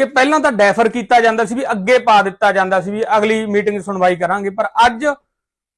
ਕਿ ਪਹਿਲਾਂ ਤਾਂ ਡੈਫਰ ਕੀਤਾ ਜਾਂਦਾ ਸੀ ਵੀ ਅੱਗੇ ਪਾ ਦਿੱਤਾ ਜਾਂਦਾ ਸੀ ਵੀ ਅਗਲੀ ਮੀਟਿੰਗ ਸੁਣਵਾਈ ਕਰਾਂਗੇ, ਪਰ ਅੱਜ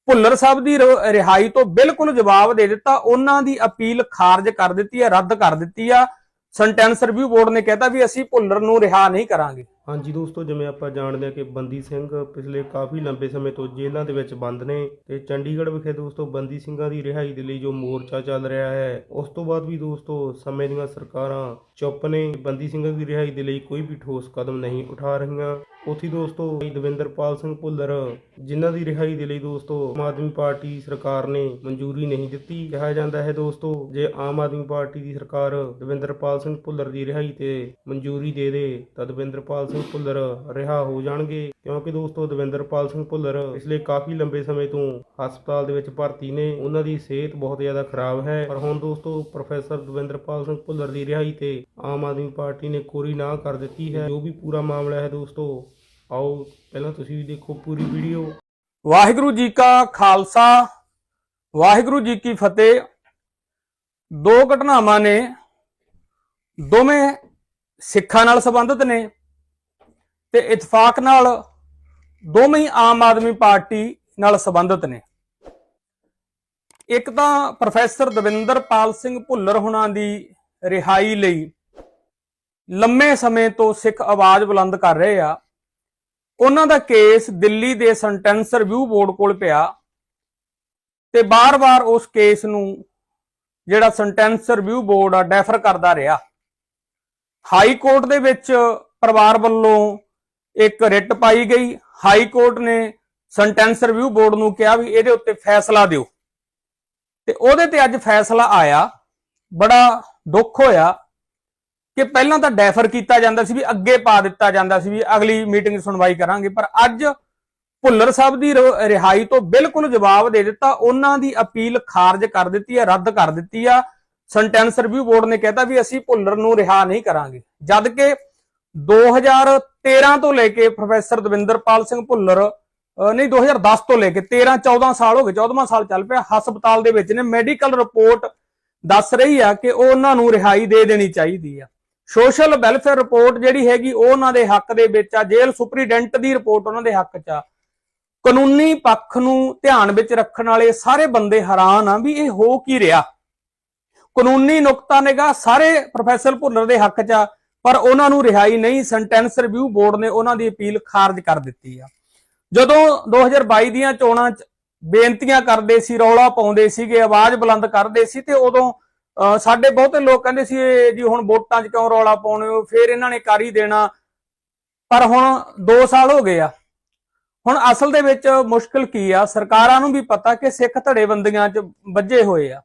ਭੁੱਲਰ ਸਾਹਿਬ ਦੀ ਰ- ਰਿਹਾਈ ਤੋਂ ਬਿਲਕੁਲ ਜਵਾਬ ਦੇ ਦਿੱਤਾ, ਉਹਨਾਂ ਦੀ ਅਪੀਲ ਖਾਰਜ ਕਰ ਦਿੱਤੀ ਹੈ, ਰੱਦ ਕਰ ਦਿੱਤੀ ਆ। ਸੈਂਟੈਂਸ ਰਿਵਿਊ ਬੋਰਡ ਨੇ ਕਹਿਤਾ ਵੀ ਅਸੀਂ ਭੁੱਲਰ ਨੂੰ ਰਿਹਾ ਨਹੀਂ ਕਰਾਂਗੇ। ਹਾਂਜੀ ਦੋਸਤੋ, ਜਿਵੇਂ ਆਪਾਂ ਜਾਣਦੇ ਹਾਂ ਕਿ ਬੰਦੀ ਸਿੰਘ ਪਿਛਲੇ ਕਾਫੀ ਲੰਬੇ ਸਮੇਂ ਤੋਂ ਜੇਲ੍ਹਾਂ ਦੇ ਵਿੱਚ ਬੰਦ ਨੇ ਤੇ ਚੰਡੀਗੜ੍ਹ ਵਿਖੇ ਦੋਸਤੋ ਬੰਦੀ ਸਿੰਘਾਂ ਦੀ ਰਿਹਾਈ ਦੇ ਲਈ ਜੋ ਮੋਰਚਾ ਚੱਲ ਰਿਹਾ ਹੈ, ਉਸ ਤੋਂ ਬਾਅਦ ਵੀ ਦੋਸਤੋ ਸਮੇਂ ਦੀਆਂ ਸਰਕਾਰਾਂ ਚੁੱਪ ਨੇ। ਬੰਦੀ ਸਿੰਘਾਂ ਦੀ ਰਿਹਾਈ ਦੇ ਲਈ ਕੋਈ ਵੀ ਠੋਸ ਕਦਮ ਨਹੀਂ ਉਠਾ ਰਹੀਆਂ। ਉਥੀ ਦੋਸਤੋ ਦਵਿੰਦਰਪਾਲ ਸਿੰਘ ਭੁੱਲਰ, ਜਿਨ੍ਹਾਂ ਦੀ ਰਿਹਾਈ ਦੇ ਲਈ ਦੋਸਤੋ ਆਮ ਆਦਮੀ ਪਾਰਟੀ ਸਰਕਾਰ ਨੇ ਮਨਜ਼ੂਰੀ ਨਹੀਂ ਦਿੱਤੀ। ਕਿਹਾ ਜਾਂਦਾ ਹੈ ਦੋਸਤੋ, ਜੇ ਆਮ ਆਦਮੀ ਪਾਰਟੀ ਦੀ ਸਰਕਾਰ ਦਵਿੰਦਰਪਾਲ ਸਿੰਘ ਭੁੱਲਰ ਦੀ ਰਿਹਾਈ ਤੇ ਮਨਜ਼ੂਰੀ ਦੇ ਦੇ, ਤਾਂ ਦਵਿੰਦਰਪਾਲ ਸਿੰਘ ਭੁੱਲਰ ਰਿਹਾ ਹੋ ਜਾਣਗੇ। ਕਿਉਂਕਿ ਦੋਸਤੋ, ਦਵਿੰਦਰਪਾਲ ਸਿੰਘ ਭੁੱਲਰ ਪਿਛਲੇ ਕਾਫੀ ਲੰਬੇ ਸਮੇਂ ਤੋਂ ਹਸਪਤਾਲ ਦੇ ਵਿੱਚ ਭਰਤੀ ਨੇ। ਉਹਨਾਂ ਦੀ ਸਿਹਤ ਬਹੁਤ ਜ਼ਿਆਦਾ ਖਰਾਬ ਹੈ। ਪਰ ਹੁਣ ਦੋਸਤੋ, ਪ੍ਰੋਫੈਸਰ ਦਵਿੰਦਰਪਾਲ ਸਿੰਘ ਭੁੱਲਰ ਦੀ ਰਿਹਾਈ ਤੇ ਆਮ ਆਦਮੀ ਪਾਰਟੀ ਨੇ ਕੋਰੀ ਨਾ ਕਰ ਦਿੱਤੀ ਹੈ। ਜੋ ਵੀ ਪੂਰਾ ਮਾਮਲਾ ਹੈ ਦੋਸਤੋ ਆਓ, ਪਹਿਲਾਂ ਤੁਸੀਂ ਵੀ ਦੇਖੋ ਪੂਰੀ ਵੀਡੀਓ ਵਾਹਿਗੁਰੂ ਜੀ ਕਾ ਖਾਲਸਾ, ਵਾਹਿਗੁਰੂ ਜੀ ਕੀ ਫਤਿਹ। ਦੋ ਘਟਨਾਵਾਂ ਨੇ, ਦੋਵੇਂ ਸਿੱਖਾਂ ਨਾਲ ਸੰਬੰਧਿਤ ਨੇ ਤੇ ਇਤਫਾਕ ਨਾਲ ਦੋਵੇਂ ਹੀ ਆਮ ਆਦਮੀ ਪਾਰਟੀ ਨਾਲ ਸੰਬੰਧਿਤ ਨੇ। ਇੱਕ ਤਾਂ ਪ੍ਰੋਫੈਸਰ ਦਵਿੰਦਰਪਾਲ ਸਿੰਘ ਭੁੱਲਰ ਹੁਣਾਂ ਦੀ ਰਿਹਾਈ ਲਈ ਲੰਮੇ ਸਮੇਂ ਤੋਂ ਸਿੱਖ ਆਵਾਜ਼ ਬੁਲੰਦ ਕਰ ਰਹੇ ਆ। ਉਹਨਾਂ ਦਾ ਕੇਸ ਦਿੱਲੀ ਦੇ ਸੈਂਟੈਂਸ ਰਿਵਿਊ ਬੋਰਡ ਕੋਲ ਪਿਆ ਤੇ ਬਾਰ-ਬਾਰ ਉਸ ਕੇਸ ਨੂੰ ਜਿਹੜਾ ਸੈਂਟੈਂਸ ਰਿਵਿਊ ਬੋਰਡ ਆ, ਡੈਫਰ ਕਰਦਾ ਰਿਹਾ। ਹਾਈ ਕੋਰਟ ਦੇ ਵਿੱਚ ਪਰਿਵਾਰ ਵੱਲੋਂ ਇੱਕ ਰਿਟ ਪਾਈ ਗਈ। ਹਾਈ ਕੋਰਟ ਨੇ ਸੈਂਟੈਂਸ ਰਿਵਿਊ ਬੋਰਡ ਨੂੰ ਕਿਹਾ ਵੀ ਇਹਦੇ ਉੱਤੇ ਫੈਸਲਾ ਦਿਓ। ਤੇ ਉਹਦੇ ਤੇ ਅੱਜ ਫੈਸਲਾ ਆਇਆ। ਬੜਾ ਦੁੱਖ ਹੋਇਆ ਕਿ ਪਹਿਲਾਂ ਤਾਂ ਡੈਫਰ ਕੀਤਾ ਜਾਂਦਾ ਸੀ ਵੀ ਅੱਗੇ ਪਾ ਦਿੱਤਾ ਜਾਂਦਾ ਸੀ ਵੀ ਅਗਲੀ ਮੀਟਿੰਗ ਸੁਣਵਾਈ ਕਰਾਂਗੇ, ਪਰ ਅੱਜ ਭੁੱਲਰ ਸਾਹਿਬ ਦੀ ਰ- ਰਿਹਾਈ ਤੋਂ ਬਿਲਕੁਲ ਜਵਾਬ ਦੇ ਦਿੱਤਾ, ਉਹਨਾਂ ਦੀ ਅਪੀਲ ਖਾਰਜ ਕਰ ਦਿੱਤੀ ਹੈ, ਰੱਦ ਕਰ ਦਿੱਤੀ ਆ। ਸੈਂਟੈਂਸ ਰਿਵਿਊ ਬੋਰਡ ਨੇ ਕਹਿਤਾ ਵੀ ਅਸੀਂ ਭੁੱਲਰ ਨੂੰ ਰਿਹਾ ਨਹੀਂ ਕਰਾਂਗੇ। ਜਦ ਕਿ 2013 ਤੋਂ ਲੈ ਕੇ ਪ੍ਰੋਫੈਸਰ ਦਵਿੰਦਰਪਾਲ ਸਿੰਘ ਭੁੱਲਰ, ਅਹ ਨਹੀਂ 2010 ਤੋਂ ਲੈ ਕੇ 13 14 ਸਾਲ ਹੋ ਗਏ 14ਵਾਂ ਸਾਲ ਚੱਲ ਪਿਆ, ਹਸਪਤਾਲ ਦੇ ਵਿੱਚ ਨੇ। ਮੈਡੀਕਲ ਰਿਪੋਰਟ ਦੱਸ ਰਹੀ ਆ ਕਿ ਉਹ ਉਹਨਾਂ ਨੂੰ ਰਿਹਾਈ ਦੇ ਦੇਣੀ ਚਾਹੀਦੀ ਆ। ਸੋਸ਼ਲ ਵੈਲਫੇਅਰ ਰਿਪੋਰਟ ਜਿਹੜੀ ਹੈਗੀ ਉਹ ਉਹਨਾਂ ਦੇ ਹੱਕ ਦੇ ਵਿੱਚ ਆ, ਜੇਲ੍ਹ ਸੁਪਰੀਡੈਂਟ ਦੀ ਰਿਪੋਰਟ ਉਹਨਾਂ ਦੇ ਹੱਕ 'ਚ ਆ। ਕਾਨੂੰਨੀ ਪੱਖ ਨੂੰ ਧਿਆਨ ਵਿੱਚ ਰੱਖਣ ਵਾਲੇ ਸਾਰੇ ਬੰਦੇ ਹੈਰਾਨ ਆ ਵੀ ਇਹ ਹੋ ਕੀ ਰਿਹਾ। ਕਾਨੂੰਨੀ ਨੁਕਤਾ ਨਿਗਾਹ ਸਾਰੇ ਪ੍ਰੋਫੈਸਰ ਭੁੱਲਰ ਦੇ ਹੱਕ 'ਚ ਆ, ਪਰ ਉਹਨਾਂ ਨੂੰ ਰਿਹਾਈ ਨਹੀਂ, ਸੈਂਟੈਂਸ ਰਿਵਿਊ ਬੋਰਡ ਨੇ ਉਹਨਾਂ ਦੀ ਅਪੀਲ ਖਾਰਜ ਕਰ ਦਿੱਤੀ ਆ। ਜਦੋਂ 2022 ਦੀਆਂ ਚੋਣਾਂ 'ਚ ਬੇਨਤੀਆਂ ਕਰਦੇ ਸੀ, ਰੌਲਾ ਪਾਉਂਦੇ ਸੀਗੇ, ਆਵਾਜ਼ ਬੁਲੰਦ ਕਰਦੇ ਸੀ, ਤੇ ਉਦੋਂ ਸਾਡੇ ਬਹੁਤੇ ਲੋਕ ਕਹਿੰਦੇ ਸੀ, ਇਹ ਜੀ ਹੁਣ ਵੋਟਾਂ 'ਚ ਕਿਉਂ ਰੌਲਾ ਪਾਉਣੇ ਹੋ? ਫਿਰ ਇਹਨਾਂ ਨੇ ਕਰ ਹੀ ਦੇਣਾ। ਪਰ ਹੁਣ 2 ਸਾਲ ਹੋ ਗਏ ਆ। ਹੁਣ ਅਸਲ ਦੇ ਵਿੱਚ ਮੁਸ਼ਕਲ ਕੀ ਆ? ਸਰਕਾਰਾਂ ਨੂੰ ਵੀ ਪਤਾ ਕਿ ਸਿੱਖ ਧੜੇਬੰਦੀਆਂ 'ਚ ਵੱਜੇ ਹੋਏ ਆ।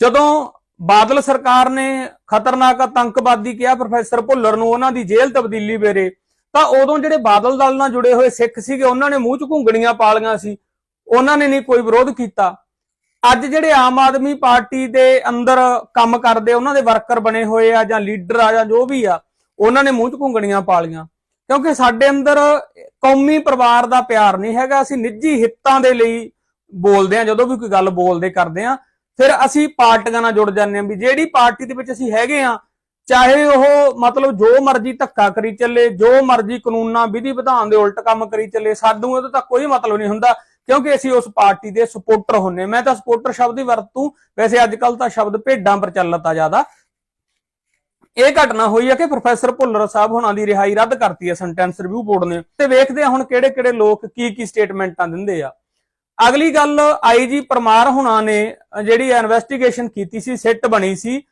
ਜਦੋਂ ਬਾਦਲ ਸਰਕਾਰ ਨੇ ਖਤਰਨਾਕ ਆਤੰਕਵਾਦੀ ਕਿਹਾ, ਪ੍ਰੋਫੈਸਰ ਭੁੱਲਰ ਨੂੰ ਉਹਨਾਂ ਦੀ ਜੇਲ੍ਹ ਤਬਦੀਲੀ ਵੇਰੇ, ਤਾਂ ਉਦੋਂ ਜਿਹੜੇ ਬਾਦਲ ਦਲ ਨਾਲ ਜੁੜੇ ਹੋਏ ਸਿੱਖ ਸੀਗੇ, ਉਹਨਾਂ ਨੇ ਮੂੰਹ 'ਚ ਘੁੰਗਣੀਆਂ ਪਾਲੀਆਂ ਸੀ। ਉਹਨਾਂ ਨੇ ਨਹੀਂ ਕੋਈ ਵਿਰੋਧ ਕੀਤਾ। ਅੱਜ ਜਿਹੜੇ ਆਮ ਆਦਮੀ ਪਾਰਟੀ ਦੇ ਅੰਦਰ ਕੰਮ ਕਰਦੇ, ਉਹਨਾਂ ਦੇ ਵਰਕਰ ਬਣੇ ਹੋਏ ਆ ਜਾਂ ਲੀਡਰ ਆ ਜਾਂ ਜੋ ਵੀ ਆ, ਉਹਨਾਂ ਨੇ ਮੂੰਹ 'ਚ ਘੁੰਗਣੀਆਂ ਪਾ ਪਾਲੀਆਂ ਕਿਉਂਕਿ ਸਾਡੇ ਅੰਦਰ ਕੌਮੀ ਪਰਿਵਾਰ ਦਾ ਪਿਆਰ ਨਹੀਂ ਹੈਗਾ, ਅਸੀਂ ਨਿੱਜੀ ਹਿੱਤਾਂ ਦੇ ਲਈ ਬੋਲਦੇ ਆ ਜਦੋਂ ਵੀ ਕੋਈ ਗੱਲ ਬੋਲਦੇ ਕਰਦੇ ਆ ਫਿਰ ਅਸੀਂ ਪਾਰਟੀਆਂ ਨਾਲ ਜੁੜ ਜਾਂਦੇ ਆ ਵੀ ਜਿਹੜੀ ਪਾਰਟੀ ਦੇ ਵਿੱਚ ਅਸੀਂ ਹੈਗੇ ਆ ਚਾਹੇ ਉਹ ਮਤਲਬ ਜੋ ਮਰਜ਼ੀ ਧੱਕਾ ਕਰੀ ਚੱਲੇ, ਜੋ ਮਰਜ਼ੀ ਕਾਨੂੰਨਾਂ ਵਿਧੀ ਵਿਧਾਨ ਦੇ ਉਲਟ ਕੰਮ ਕਰੀ ਚੱਲੇ ਸਾਨੂੰ ਇਹਦਾ ਤਾਂ ਕੋਈ ਮਤਲਬ ਨਹੀਂ ਹੁੰਦਾ। ਕਿਉਂਕਿ ਅਸੀਂ ਉਸ ਪਾਰਟੀ ਦੇ ਸਪੋਰਟਰ ਹੁੰਨੇ ਮੈਂ ਤਾਂ ਸਪੋਰਟਰ ਸ਼ਬਦ ਹੀ ਵਰਤੂ। ਵੈਸੇ ਅੱਜ ਕੱਲ ਤਾਂ ਸ਼ਬਦ ਭੇਡਾਂ ਪ੍ਰਚਲਿਤ ਆ ਜ਼ਿਆਦਾ। ਇਹ ਘਟਨਾ ਹੋਈ ਹੈ ਕਿ ਪ੍ਰੋਫੈਸਰ ਭੁੱਲਰ ਸਾਹਿਬ ਹੁਣਾਂ ਦੀ ਰਿਹਾਈ ਰੱਦ ਕਰਤੀ ਹੈ ਸੈਂਟੈਂਸ ਰਿਵਿਊ ਬੋਰਡ ਨੇ। ਤੇ ਵੇਖਦੇ ਆ ਹੁਣ ਕਿਹੜੇ ਕਿਹੜੇ ਲੋਕ ਕੀ ਕੀ ਸਟੇਟਮੈਂਟਾਂ ਦਿੰਦੇ ਆ। ਅਗਲੀ ਗੱਲ ਆਈਜੀ ਪਰਮਾਰ ਹੁਣਾਂ ਨੇ ਜਿਹੜੀ ਇਨਵੈਸਟੀਗੇਸ਼ਨ ਕੀਤੀ ਸੀ, ਸਿੱਟ ਬਣੀ ਸੀ।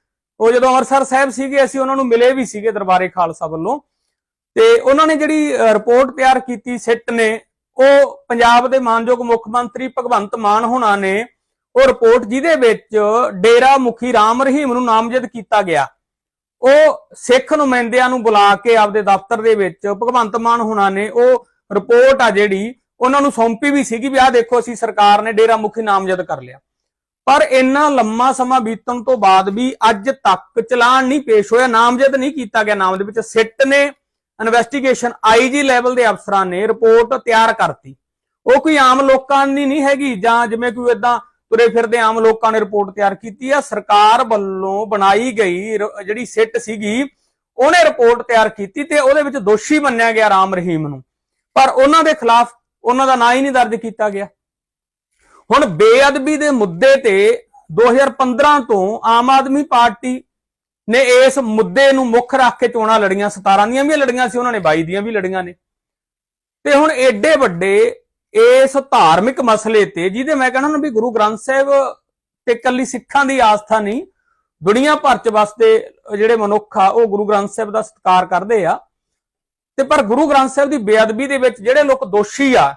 ਉਹ ਜਦੋਂ ਅੰਮ੍ਰਿਤਸਰ ਸਾਹਿਬ ਸੀਗੇ, ਅਸੀਂ ਉਹਨਾਂ ਨੂੰ ਮਿਲੇ ਵੀ ਸੀਗੇ ਦਰਬਾਰੇ ਖਾਲਸਾ ਵੱਲੋਂ। ਤੇ ਉਹਨਾਂ ਨੇ ਜਿਹੜੀ ਰਿਪੋਰਟ ਤਿਆਰ ਕੀਤੀ, ਸਿੱਟ ਨੇ। ਉਹ ਪੰਜਾਬ ਦੇ ਮਾਨਯੋਗ ਮੁੱਖ ਮੰਤਰੀ ਭਗਵੰਤ ਮਾਨ ਹੋਣਾ ਨੇ ਉਹ ਰਿਪੋਰਟ ਜਿਹਦੇ ਵਿੱਚ ਡੇਰਾ ਮੁਖੀ ਰਾਮ ਰਹੀਮ ਨੂੰ ਨਾਮਜ਼ਦ ਕੀਤਾ ਗਿਆ। ਉਹ ਸਿੱਖ ਨੁਮਾਇੰਦਿਆਂ ਨੂੰ ਬੁਲਾ ਕੇ ਆਪਦੇ ਦਫ਼ਤਰ ਦੇ ਵਿੱਚ ਭਗਵੰਤ ਮਾਨ ਹੁਣਾਂ ਨੇ ਉਹ ਰਿਪੋਰਟ ਆ ਜਿਹੜੀ ਉਹਨਾਂ ਨੂੰ ਸੌਂਪੀ ਵੀ ਸੀਗੀ ਵੀ ਆਹ ਦੇਖੋ ਅਸੀਂ ਸਰਕਾਰ ਨੇ ਡੇਰਾ ਮੁਖੀ ਨਾਮਜ਼ਦ ਕਰ ਲਿਆ। ਪਰ ਇੰਨਾ ਲੰਮਾ ਸਮਾਂ ਬੀਤਣ ਤੋਂ ਬਾਅਦ ਵੀ ਅੱਜ ਤੱਕ ਚਲਾਨ ਨਹੀਂ ਪੇਸ਼ ਹੋਇਆ, ਨਾਮਜ਼ਦ ਨਹੀਂ ਕੀਤਾ ਗਿਆ, ਨਾਮ ਦੇ ਵਿੱਚ ਸਿੱਟ ਨੇ। ਇਨਵੈਸਟੀਗੇਸ਼ਨ ਆਈਜੀ ਲੈਵਲ ਦੇ ਅਫਸਰਾਂ ਨੇ ਰਿਪੋਰਟ ਤਿਆਰ ਕਰਤੀ। ਉਹ ਕੋਈ ਆਮ ਲੋਕਾਂ ਦੀ ਨਹੀਂ ਹੈਗੀ, ਜਾਂ ਜਿਵੇਂ ਕੋਈ ਇਦਾਂ ਤੁਰੇ ਫਿਰਦੇ ਆਮ ਲੋਕਾਂ ਨੇ ਰਿਪੋਰਟ ਤਿਆਰ ਕੀਤੀ ਆ, ਸਰਕਾਰ ਵੱਲੋਂ ਬਣਾਈ ਗਈ ਜਿਹੜੀ ਸਿੱਟ ਸੀਗੀ, ਉਹਨੇ ਰਿਪੋਰਟ ਤਿਆਰ ਕੀਤੀ ਤੇ ਉਹਦੇ ਵਿੱਚ ਦੋਸ਼ੀ ਮੰਨਿਆ ਗਿਆ ਰਾਮ ਰਹੀਮ ਨੂੰ। ਪਰ ਉਹਨਾਂ ਦੇ ਖਿਲਾਫ ਉਹਨਾਂ ਦਾ ਨਾਂ ਹੀ ਨਹੀਂ ਦਰਜ ਕੀਤਾ ਗਿਆ। ਹੁਣ ਬੇਅਦਬੀ ਦੇ ਮੁੱਦੇ ਤੇ 2015 ਤੋਂ ਆਮ ਆਦਮੀ ਪਾਰਟੀ ਨੇ ਇਸ ਮੁੱਦੇ ਨੂੰ ਮੁੱਖ ਰੱਖ ਕੇ ਚੋਣਾਂ ਲੜੀਆਂ 17 ਦੀਆਂ ਵੀ ਲੜੀਆਂ ਸੀ, ਉਹਨਾਂ ਨੇ 22 ਦੀਆਂ ਵੀ ਲੜੀਆਂ ਨੇ। ਤੇ ਹੁਣ ਏਡੇ ਵੱਡੇ ਇਸ ਧਾਰਮਿਕ ਮਸਲੇ ਤੇ, ਜਿਹਦੇ ਮੈਂ ਕਹਿੰਦਾ ਨਾ ਵੀ ਗੁਰੂ ਗ੍ਰੰਥ ਸਾਹਿਬ ਤੇ ਕੱਲੀ ਸਿੱਖਾਂ ਦੀ ਆਸਥਾ ਨਹੀਂ, ਦੁਨੀਆ ਭਰ ਚ ਵਸਦੇ ਜਿਹੜੇ ਮਨੁੱਖ ਆ, ਉਹ ਗੁਰੂ ਗ੍ਰੰਥ ਸਾਹਿਬ ਦਾ ਸਤਿਕਾਰ ਕਰਦੇ ਆ। ਤੇ ਪਰ ਗੁਰੂ ਗ੍ਰੰਥ ਸਾਹਿਬ ਦੀ ਬੇਅਦਬੀ ਦੇ ਵਿੱਚ ਜਿਹੜੇ ਲੋਕ ਦੋਸ਼ੀ ਆ,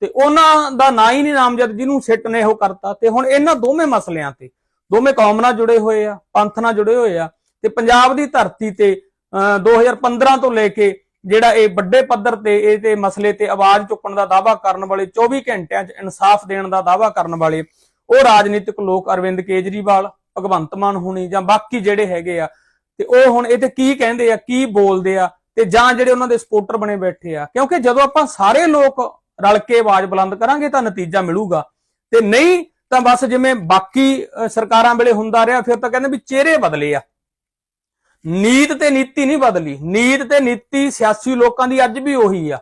ਤੇ ਉਹਨਾਂ ਦਾ ਨਾਂ ਹੀ ਨਹੀਂ ਨਾਮਜ਼ਦ ਜਿਹਨੂੰ ਸਿੱਟ ਨੇ ਉਹ ਕਰਤਾ। ਤੇ ਹੁਣ ਇਹਨਾਂ ਦੋਵੇਂ ਮਸਲਿਆਂ ਤੇ, ਦੋਵੇਂ ਕੌਮ ਨਾਲ ਜੁੜੇ ਹੋਏ ਆ, ਪੰਥ ਨਾਲ ਜੁੜੇ ਹੋਏ ਆ ਤੇ ਪੰਜਾਬ ਦੀ ਧਰਤੀ ਤੇ ਅਹ, 2015 ਤੋਂ ਲੈ ਕੇ ਜਿਹੜਾ ਇਹ ਵੱਡੇ ਪੱਧਰ ਤੇ ਇਹ ਤੇ ਮਸਲੇ ਤੇ ਆਵਾਜ਼ ਚੁੱਕਣ ਦਾ ਦਾਅਵਾ ਕਰਨ ਵਾਲੇ 24 ਘੰਟਿਆਂ 'ਚ ਇਨਸਾਫ ਦੇਣ ਦਾ ਦਾਅਵਾ ਕਰਨ ਵਾਲੇ ਉਹ ਰਾਜਨੀਤਿਕ ਲੋਕ ਅਰਵਿੰਦ ਕੇਜਰੀਵਾਲ ਭਗਵੰਤ ਮਾਨ ਹੋਣੀ ਜਾਂ ਬਾਕੀ ਜਿਹੜੇ ਹੈਗੇ ਆ ਤੇ ਉਹ ਹੁਣ ਇਹ ਤੇ ਕੀ ਕਹਿੰਦੇ ਆ ਕੀ ਬੋਲਦੇ ਆ ਤੇ ਜਾਂ ਜਿਹੜੇ ਉਹਨਾਂ ਦੇ ਸਪੋਰਟਰ ਬਣੇ ਬੈਠੇ ਆ ਕਿਉਂਕਿ ਜਦੋਂ ਆਪਾਂ ਸਾਰੇ ਲੋਕ ਰਲ ਕੇ ਆਵਾਜ਼ ਬੁਲੰਦ ਕਰਾਂਗੇ ਤਾਂ ਨਤੀਜਾ ਮਿਲੂਗਾ ਤੇ ਨਹੀਂ ਤਾਂ ਬਸ ਜਿਵੇਂ ਬਾਕੀ ਸਰਕਾਰਾਂ ਵੇਲੇ ਹੁੰਦਾ ਰਿਹਾ ਫਿਰ ਤਾਂ ਕਹਿੰਦੇ ਵੀ ਚਿਹਰੇ ਬਦਲੇ ਆ। ਨੀਤ ਤੇ ਨੀਤੀ ਨਹੀਂ ਬਦਲੀ। ਨੀਤ ਤੇ ਨੀਤੀ ਸਿਆਸੀ ਲੋਕਾਂ ਦੀ ਅੱਜ ਵੀ ਉਹੀ ਆ।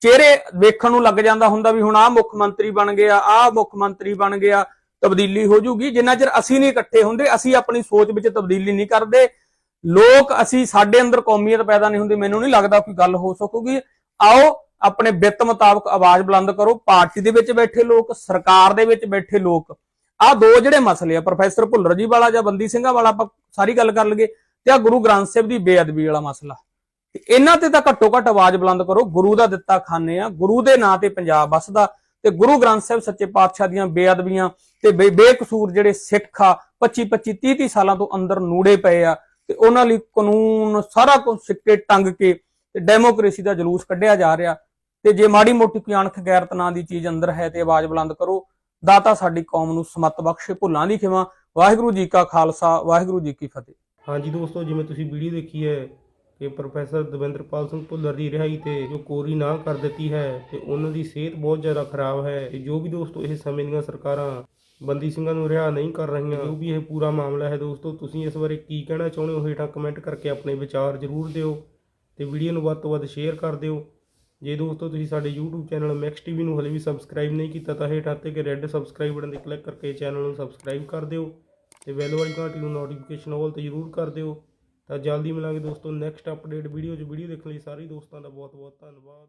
ਚਿਹਰੇ ਵੇਖਣ ਨੂੰ ਲੱਗ ਜਾਂਦਾ ਹੁੰਦਾ ਵੀ ਹੁਣ ਆਹ ਮੁੱਖ ਮੰਤਰੀ ਬਣ ਗਿਆ, ਆਹ ਮੁੱਖ ਮੰਤਰੀ ਬਣ ਗਿਆ, ਤਬਦੀਲੀ ਹੋ ਜੂਗੀ। ਜਿੰਨਾ ਚਿਰ ਅਸੀਂ ਨਹੀਂ ਇਕੱਠੇ ਹੁੰਦੇ, ਅਸੀਂ ਆਪਣੀ ਸੋਚ ਵਿੱਚ ਤਬਦੀਲੀ ਨਹੀਂ ਕਰਦੇ। ਲੋਕ ਅਸੀਂ ਸਾਡੇ ਅੰਦਰ ਕੌਮੀਅਤ ਪੈਦਾ ਨਹੀਂ ਹੁੰਦੀ, ਮੈਨੂੰ ਨਹੀਂ ਲੱਗਦਾ ਕੋਈ ਗੱਲ ਹੋ ਸਕੂਗੀ। ਆਓ, ਆਪਣੇ ਵਿੱਤ ਮੁਤਾਬਕ ਆਵਾਜ਼ ਬੁਲੰਦ ਕਰੋ। ਪਾਰਟੀ ਦੇ ਵਿੱਚ ਬੈਠੇ ਲੋਕ, ਸਰਕਾਰ ਦੇ ਵਿੱਚ ਬੈਠੇ ਲੋਕ। ਆਹ ਦੋ ਜਿਹੜੇ ਮਸਲੇ ਆ, ਪ੍ਰੋਫੈਸਰ ਭੁੱਲਰ ਜੀ ਵਾਲਾ ਜਾਂ ਬੰਦੀ ਸਿੰਘਾਂ ਵਾਲਾ, ਆਪਾਂ ਸਾਰੀ ਗੱਲ ਕਰ ਲਈਏ। ਤੇ ਆ ਗੁਰੂ ਗ੍ਰੰਥ ਸਾਹਿਬ ਦੀ ਬੇਅਦਬੀ ਵਾਲਾ ਮਸਲਾ। ਤੇ ਇਹਨਾਂ ਤੇ ਤਾਂ ਘੱਟੋ ਘੱਟ ਆਵਾਜ਼ ਬੁਲੰਦ ਕਰੋ, ਗੁਰੂ ਦਾ ਦਿੱਤਾ ਖਾਨੇ ਆ, ਗੁਰੂ ਦੇ ਨਾਂ ਤੇ ਪੰਜਾਬ ਵਸਦਾ, ਤੇ ਗੁਰੂ ਗ੍ਰੰਥ ਸਾਹਿਬ ਸੱਚੇ ਪਾਤਸ਼ਾਹ ਦੀਆਂ ਬੇਅਦਬੀਆਂ ਤੇ ਬੇ- ਬੇਕਸੂਰ ਜਿਹੜੇ ਸਿੱਖ ਆ 25 25 30 30 ਸਾਲਾਂ ਤੋਂ ਅੰਦਰ ਨੂੜੇ ਪਏ ਆ, ਤੇ ਉਹਨਾਂ ਲਈ ਕਾਨੂੰਨ ਸਾਰਾ ਕੁਝ ਸਿੱਕੇ ਟੰਗ ਕੇ ਤੇ ਡੈਮੋਕ੍ਰੇਸੀ ਦਾ ਜਲੂਸ ਕੱਢਿਆ ਜਾ ਰਿਹਾ। ਤੇ ਜੇ ਮਾੜੀ ਮੋਟੀ ਕੋਈ ਅਣਖ ਗੈਰਤ ਨਾਂ ਦੀ ਚੀਜ਼ ਅੰਦਰ ਹੈ ਤੇ ਆਵਾਜ਼ ਬੁਲੰਦ ਕਰੋ, ਦਾਤਾ ਸਾਡੀ ਕੌਮ ਨੂੰ ਸਮਤ ਬਖਸ਼ੇ, ਭੁੱਲਾਂ ਦੀ ਖਿਮਾ। ਵਾਹਿਗੁਰੂ ਜੀ ਕਾ ਖਾਲਸਾ, ਵਾਹਿਗੁਰੂ ਜੀ ਕੀ ਫਤਿਹ। ਹਾਂਜੀ ਦੋਸਤੋ, ਜਿਵੇਂ ਤੁਸੀਂ ਵੀਡੀਓ ਦੇਖੀ ਹੈ ਕਿ ਪ੍ਰੋਫੈਸਰ ਦਵਿੰਦਰਪਾਲ ਸਿੰਘ ਭੁੱਲਰ ਦੀ ਰਿਹਾਈ ਤੇ ਜੋ ਕੋਰੀ ਨਾ ਕਰ ਦਿੱਤੀ ਹੈ ਤੇ ਉਹਨਾਂ ਦੀ ਸਿਹਤ ਬਹੁਤ ਜ਼ਿਆਦਾ ਖਰਾਬ ਹੈ ਤੇ ਜੋ ਵੀ ਦੋਸਤੋ ਇਹ ਸਮੇਂ ਦੀਆਂ ਸਰਕਾਰਾਂ ਬੰਦੀ ਸਿੰਘਾਂ ਨੂੰ ਰਿਹਾ ਨਹੀਂ ਕਰ ਰਹੀਆਂ, ਜੋ ਵੀ ਇਹ ਪੂਰਾ ਮਾਮਲਾ ਹੈ ਦੋਸਤੋ, ਤੁਸੀਂ ਇਸ ਬਾਰੇ ਕੀ ਕਹਿਣਾ ਚਾਹੁੰਦੇ ਹੋ? ਹੇਠਾਂ ਕਮੈਂਟ ਕਰਕੇ ਆਪਣੇ ਵਿਚਾਰ ਜ਼ਰੂਰ ਦਿਓ ਤੇ ਵੀਡੀਓ ਨੂੰ ਵੱਧ ਤੋਂ ਵੱਧ ਸ਼ੇਅਰ ਕਰ ਦਿਓ। ਜੇ ਦੋਸਤੋ ਤੁਸੀਂ ਸਾਡੇ YouTube ਚੈਨਲ ਮੈਕਸ ਟੀਵੀ ਨੂੰ ਹਲੇ ਵੀ ਸਬਸਕ੍ਰਾਈਬ ਨਹੀਂ ਕੀਤਾ ਤਾਂ ਹੇਠਾਂ ਤੇ ਕਿ ਰੈੱਡ ਸਬਸਕ੍ਰਾਈਬ ਬਟਨ ਤੇ ਕਲਿੱਕ ਕਰਕੇ ਚੈਨਲ ਨੂੰ ਸਬਸਕ੍ਰਾਈਬ ਕਰ ਦਿਓ। ਤੇ ਬੈਲ ਵਾਲੀ ਘੰਟੀ ਨੂੰ ਨੋਟੀਫਿਕੇਸ਼ਨ ਆਲ ਤੇ ਜ਼ਰੂਰ ਕਰ ਦਿਓ। ਤਾਂ ਜਲਦੀ ਮਿਲਾਂਗੇ ਦੋਸਤੋ ਨੈਕਸਟ ਅਪਡੇਟ ਵੀਡੀਓ 'ਚ ਵੀਡੀਓ ਦੇਖਣ ਲਈ ਸਾਰੇ ਦੋਸਤਾਂ ਦਾ ਬਹੁਤ ਬਹੁਤ ਧੰਨਵਾਦ।